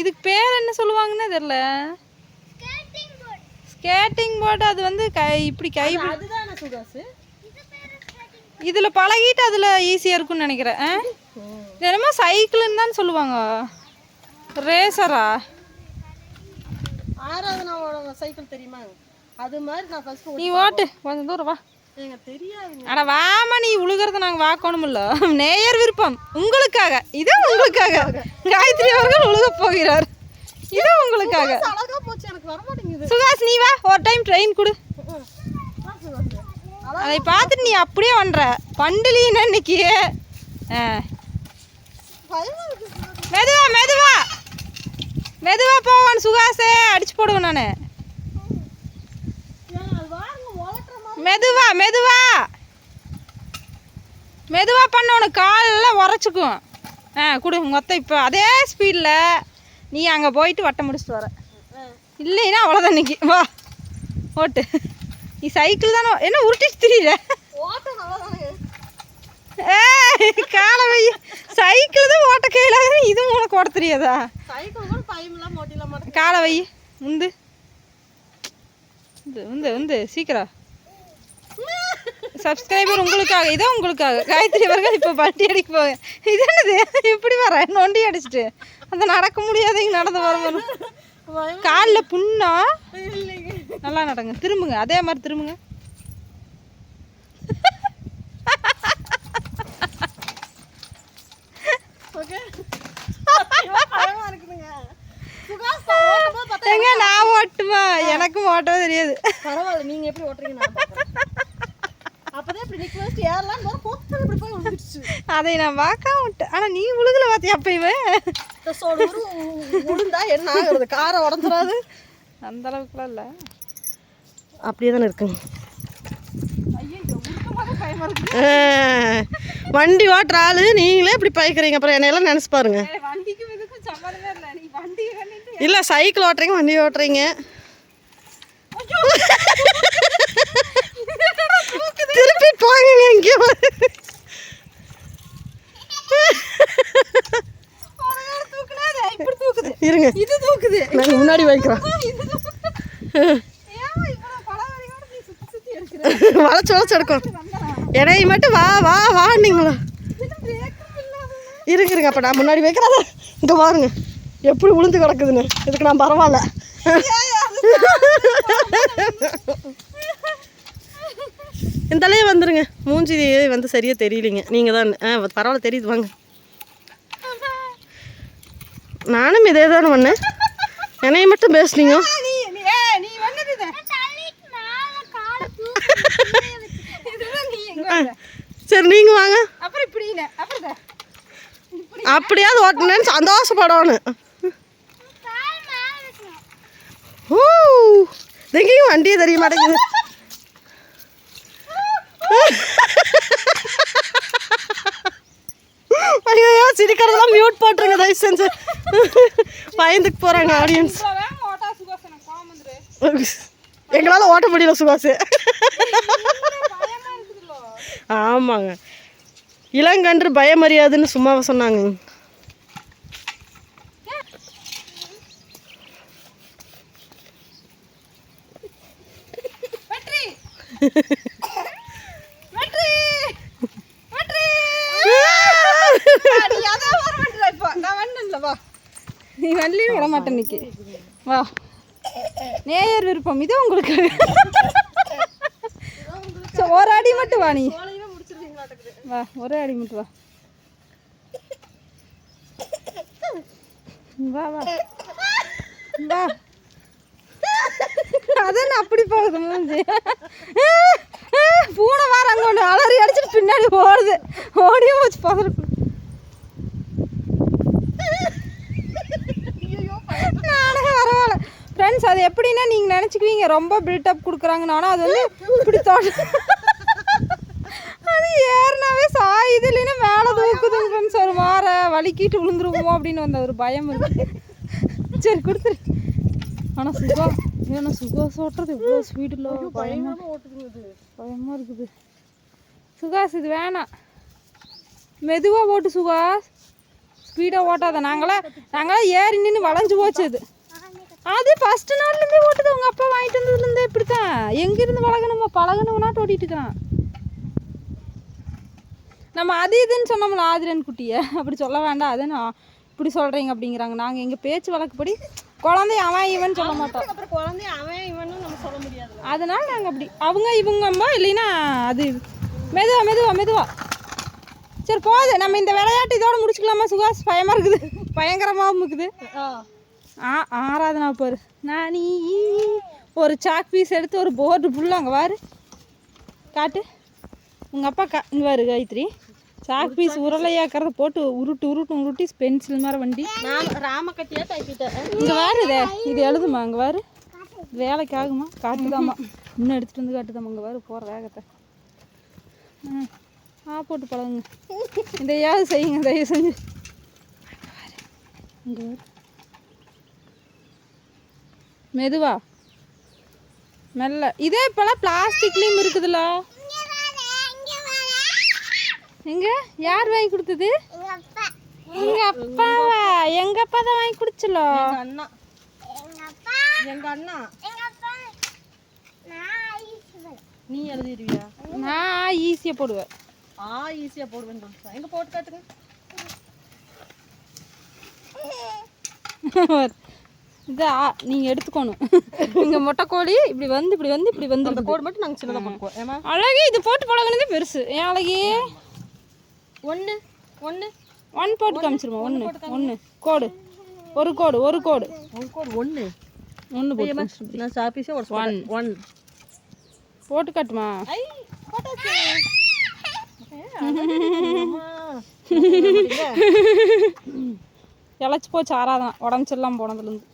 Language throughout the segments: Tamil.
இதுக்கு பேர் என்ன சொல்லுவாங்கன்னு தெரியல. ஸ்கேட்டிங் போர்டு அது வந்து கை இப்படி கை அதுதானே சுகாசு இதில் பழகிட்டு அதில் ஈஸியாக இருக்கும்னு நினைக்கிறேன். என்னமோ சைக்கிள்னு தான் சொல்லுவாங்க. ரேசரா ஆராதனாவோட சைக்கிள் தெரியுமா? அது மாதிரி நான் ஃபர்ஸ்ட் நீ ஓட்டு கொஞ்சம் தூரம் வா. அட வாமா நீ உழுகிறத நாங்கள் வாக்கணுமில்ல. நேயர் விருப்பம். உங்களுக்காக. இது உங்களுக்காக. காயத்ரி அவர்கள் உழுக போகிறார். இது உங்களுக்காக. சுகாஸ் நீ வா. ஒரு டைம் ட்ரெயின் கொடு. அதை பார்த்துட்டு நீ அப்படியே பண்ற பண்டுலீன்னு இன்னைக்கு. மெதுவா மெதுவா. மெதுவா போவான் சுகாசே அடிச்சு போடுவேன் நான் ஏன் அது வாங்க உலட்டுற மாதிரி மெதுவா மெதுவா. மெதுவா பண்ண உனக்கு காலெல்லாம் உரைச்சிக்கும் ஆ கொடு ஒத்த இப்போ அதே ஸ்பீடில் நீ அங்கே போயிட்டு வட்டம் முடிச்சுட்டு வர. இல்லைன்னா அவ்வளோதான் இன்னைக்கு. வா ஓட்டு. நீ சைக்கிள் தானே என்ன உருட்டிட்டு தெரியல ஏய் காலை வை. சைக்கிள் தான் ஓட்ட கையில் இதுவும் உனக்கு ஓட்ட தெரியாதா? காலை வை. உந்து உந்து உந்து. சீக்கிரம். சப்ஸ்கிரைபர் உங்களுக்காக இதோ உங்களுக்காக. காயத்ரி அவர்கள் இப்போ வண்டி அடிக்க போக இது என்னது இப்படி வர? நொண்டி அடிச்சிட்டு. அந்த நடக்க முடியாதவங்க நடந்து வரணும் பயம் காலில் புண்ணா? நல்லா நடங்க. திரும்புங்க. அதே மாதிரி திரும்புங்க. எங்க? நான் ஓட்டுமா எனக்கும் ஓட்டவே தெரியாது. பரவாயில்ல. நீங்க எப்படி ஓட்டுறீங்க? இப்படி நிக்க வச்சுட்டு ஏறலாம் போது பொத்து இப்படி போய் விழுந்துருச்சு அதை நான் பார்க்காம விட்டேன். ஆனால் நீ உழுகல இந்த சோடு ஒரு உளுந்தா என்ன ஆகுறது? காரை உடஞ்சிடாது. அந்த அளவுக்குலாம் இல்லை. அப்படியே தானே இருக்குங்க. வண்டி ஓட்டுற ஆளு நீங்களே இப்படி பயக்கிறீங்க. அப்புறம் என்னையெல்லாம் நினைச்சு பாருங்க. இல்ல. சைக்கிள் ஓட்டுறீங்க வண்டி ஓட்டுறீங்க. திருப்பி போங்க இங்கே இருங்க. இது தூக்குது. நாங்கள் முன்னாடி வைக்கிறோம் வளைச்சு வளைச்சு எடுக்கும் இடையை மட்டும் வா வா பிரேக்கும் இல்லாத இருங்க இருங்க அப்போ நான் முன்னாடி வைக்கிறத இங்கே பாருங்க எப்படி உளுந்து கிடக்குதுன்னு. இதுக்கு நான் பரவாயில்ல. இந்தலையே வந்துருங்க. மூஞ்சி வந்து சரியாக தெரியலைங்க. நீங்கள் தான் ஆ பரவாயில்ல தெரியுது வாங்க. நானும் இதே தானே பண்ணேன் என்னைய மட்டும் பேசுனீங்க? சரி நீங்கள் வாங்க. அப்படியாவது ஓட்டினேன்னு சந்தோஷப்படணும். ஊ எங்கேயும் வண்டியே தெரிய மாட்டேங்குது. சிரிக்கிறதெல்லாம் மியூட் போட்டுருங்க தயவு செஞ்சு. பயந்துக்கு போகிறாங்க ஆடியன்ஸ் எங்களால் ஓட்ட முடியல சுபாஷ். ஆமாங்க. இளங்கன்று பயமறியாதுன்னு சும்மாவா சொன்னாங்க. நீ அதான் வர மாட்டேற இப்போ. நான் வந்தேன்ல வா. நீ வண்டியும் விட மாட்டேன் இன்னைக்கு. வா. நேயர் விருப்பம் இது உங்களுக்கு. ஒரு அடி மட்டும் வா நீ. வா ஒரே அடி மட்டும் வா. வா வா. வா. அதான் அப்படி போகுது மூஞ்சி. பூனை வார அங்கே ஒன்று அலறி அடிச்சிட்டு பின்னாடி ஓடுது. ஓடியே வச்சு பதற்கு நானே பரவாயில்ல ஃப்ரெண்ட்ஸ் அது எப்படின்னா நீங்கள் நினச்சிக்குவீங்க ரொம்ப பில்டப் கொடுக்குறாங்கன்னு. ஆனால் அது வந்து இப்படி தோட்ட அது ஏறினாவே சாயுது இல்லைன்னா மேலே தூக்குதுங்க ஃப்ரெண்ட்ஸ் ஒரு மாற வலிக்கிட்டு விழுந்துருவோமோ அப்படின்னு வந்த ஒரு பயம் இருக்கு சரி கொடுத்துரு. ஆனால் சுகம் ஏன்னா சுகம் ஓட்டுறது இவ்வளோ ஸ்பீடில் பயமா பயமாக இருக்குது. சுகாஸ் இது வேணாம். மெதுவாக ஓட்டு சுகாஸ். ஸ்பீடாக ஓட்டாத. நாங்களாம் நாங்களாம் ஏறி நின்று வளைஞ்சு போச்சு அது அது ஃபஸ்ட்டு நாள்லேருந்தே ஓட்டுது. உங்கள் அப்பா வாங்கிட்டு வந்ததுலேருந்தே இப்படி தான் எங்கேருந்து பழகணுமோ பழகணும்னாட்டு ஓட்டிகிட்டு இருக்கிறான் நம்ம அது இதுன்னு சொன்னோம்ல ஆதிரன் குட்டியை. அப்படி சொல்ல வேண்டாம். அதை நான் இப்படி சொல்கிறீங்க அப்படிங்கிறாங்க. நாங்கள் எங்கள் பேச்சு வழக்குப்படி குழந்தை அவன் இவன் சொல்ல மாட்டோம். அப்புறம் குழந்தை அவன் இவனும் நம்ம சொல்ல முடியாது. அதனால நாங்கள் அப்படி அவங்க இவங்கம்பா இல்லைன்னா அது மெதுவா மெதுவா மெதுவா. சரி போகுது. நம்ம இந்த விளையாட்டு இதோட முடிச்சுக்கலாமா சுகாஸ் பயமாக இருக்குது. பயங்கரமாகவும் இருக்குது. ஆ ஆராதனா பாரு. நானி ஒரு சாக் பீஸ் எடுத்து ஒரு போர்டு ஃபுல்லாக அங்கே பாரு. காட்டு. உங்கள் அப்பா கா இங்கே பாரு காயத்ரி. சாக் பீஸ் உருளையாக்கிறத போட்டு உருட்டு உருட்டு உருட்டி பென்சில் மாதிரி வண்டி. நான் ராமக்கட்டியா டைப்பிட்டேன் இங்கே வாரு இதே. இது எழுதுமா அங்கே வாரு வேலைக்கு ஆகுமா? காட்டுதாம்மா இன்னும் எடுத்துகிட்டு வந்து காட்டுதாம்மா இங்கே வாரு போகிற வேகத்தை. ஆ போட்டு பழகுங்க. இதையாவது செய்யுங்க தயவு செஞ்சு. இங்கே வாரு மெதுவா. மெல்ல. இதே இப்போலாம் பிளாஸ்டிக்லேயும் இருக்குதுல்ல எங்க? யார் வாங்கி கொடுத்தது? எங்க அப்பாவா எங்க அப்பா தான் வாங்கி குடிச்சலோ? எங்க அண்ணா. எங்க அண்ணா. நீ எழுதிடுவியா? நான் ஈஸியாக போடுவேன். ஆ ஈஸியா போடுவேன் எங்க போட்டு காட்டுங்க. இதா நீங்கள் எடுத்துக்கணும். இங்கே மொட்டைக்கோழி இப்படி வந்து இப்படி வந்து இப்படி வந்து அந்த கோடு மட்டும் நாங்க சின்னதா போட்டுக்குவோம். ஏமா அழகே இது போட்டு பழகுனதே பெருசு. ஏன் அழகே? ஒண்ணு ஒண்ணு. ஒன் போட்டு காமிச்சிருமா? ஒன்று ஒன்று கோடு. ஒரு கோடு ஒரு கோடு. ஒரு கோடு ஒண்ணு. ஒன்று போட்டு. நான் சாப்பீஸே ஒரு ஒன் ஒன் போட்டு காட்டுமா? இழைச்சி போச்சு ஆறாதான். உடம்பு சரியில்லாம போனதுலேருந்து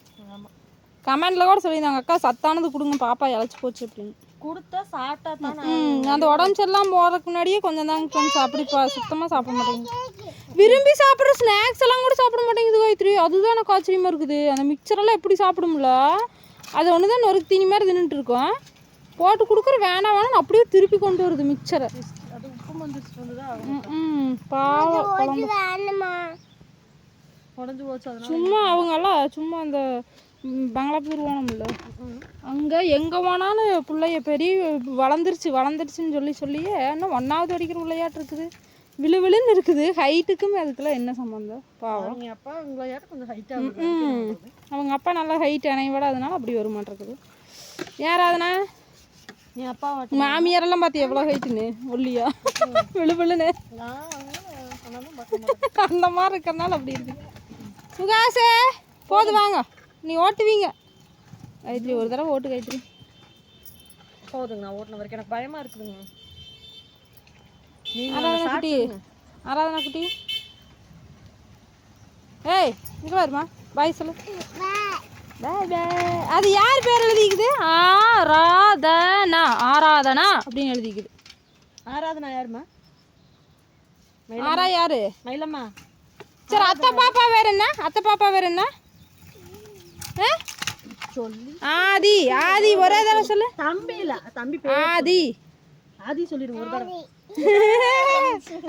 கமெண்ட்ல கூட சொல்லியிருந்தாங்க அக்கா சத்தானது கொடுங்க பாப்பா இழைச்சி போச்சு அப்படின்னு. கொடுத்தா சாப்பிட்டா தான் ம் அந்த உடம்பு சரியில்லாம போகிறதுக்கு முன்னாடியே கொஞ்சம் தாங்க ஃப்ரெண்ட்ஸ் அப்படி சுத்தமாக சாப்பிட மாட்டேங்குது. விரும்பி சாப்பிட்ற ஸ்நாக்ஸ் எல்லாம் கூட சாப்பிட மாட்டேங்குது காயத்ரி. அதுதான் எனக்கு ஆச்சரியமா இருக்குது. அந்த மிக்சரெல்லாம் எப்படி சாப்பிடும்ல? அது ஒன்று தான் நொறுக்கு தீனி மாதிரி தின்னுட்டு இருக்கோம். போட்டு கொடுக்குற வேணாம் வேணாம் அப்படியே திருப்பி கொண்டு வருது மிக்சரை ம் பாவம் சும்மா அவங்கெல்லாம் சும்மா அந்த ம், பங்களாப்பூர் போனோம்ல அங்கே எங்கே போனாலும் பிள்ளைய பெரிய வளர்ந்துருச்சு வளர்ந்துருச்சுன்னு சொல்லி சொல்லியே இன்னும் ஒன்றாவது அடிக்கிற விளையாட்டு இருக்குது? விழு விழுன்னு இருக்குது. ஹைட்டுக்கும் அதுக்கெல்லாம் என்ன சம்மந்தம் பாவம். அவங்க அப்பா கொஞ்சம் அவங்க அப்பா நல்லா ஹைட் அணைய விட அதனால அப்படி வர மாட்டேங்குது யாராவதுண்ணா நீ அப்பா வாட்டி மாமியாரெல்லாம் பார்த்து எவ்வளோ ஹைட்டுன்னு ஒல்லியா? விழு விழுன்னு நான் அவங்க சொன்னாலும் பார்க்க மாட்டேன். அந்த மாதிரி இருக்கிறனால அப்படி இருக்கு. சுகாசே போது வாங்க. நீ ஓட்டுவீங்க. காயத்ரி ஒரு தடவை ஓட்டு காயத்ரி போதுங்க நான் ஓட்டின வரைக்கும் எனக்கு பயமா இருக்குதுங்க. நீங்க ஆராதனா குட்டி ஆராதனா குட்டி. ஏய் இங்கே வருமா பாய் சொல்லு. பாய் பாய். அது யார் பேர் எழுதிக்குது? ஆராதனா ஆராதனா அப்படின்னு எழுதிக்குது. ஆராதனா யாருமா ஆரா யாரு? மயிலம்மா. சரி அத்தை பாப்பா வேற என்ன? அத்தை பாப்பா வேற என்ன? ஆதி ஆதி ஒரே தடவை சொல்லு. தம்பி இல்ல தம்பி ஆதி. ஆதி சொல்லிடுங்க ஒரு தடவை.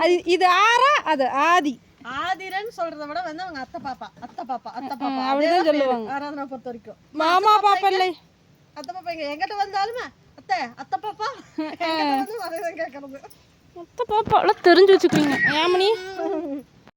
அது இது ஆரா அது ஆதி. ஆதிரன்னு சொல்றத விட வந்து அவங்க அத்தை பாப்பா அத்தை பாப்பா அத்தை பாப்பா. அப்படிதான் சொல்லுவாங்க. ஆராதனா பொறுத்த வரைக்கும். மாமா பாப்பா இல்லை. அத்தை பாப்பா எங்க? எங்கிட்ட வந்தாலுமே அத்தை அத்தை பாப்பா. எங்கிட்ட வந்து அதே தான் கேட்கறது அத்தை பாப்பா எல்லாம் தெரிஞ்சு வச்சுக்கிறீங்க. ஏமணி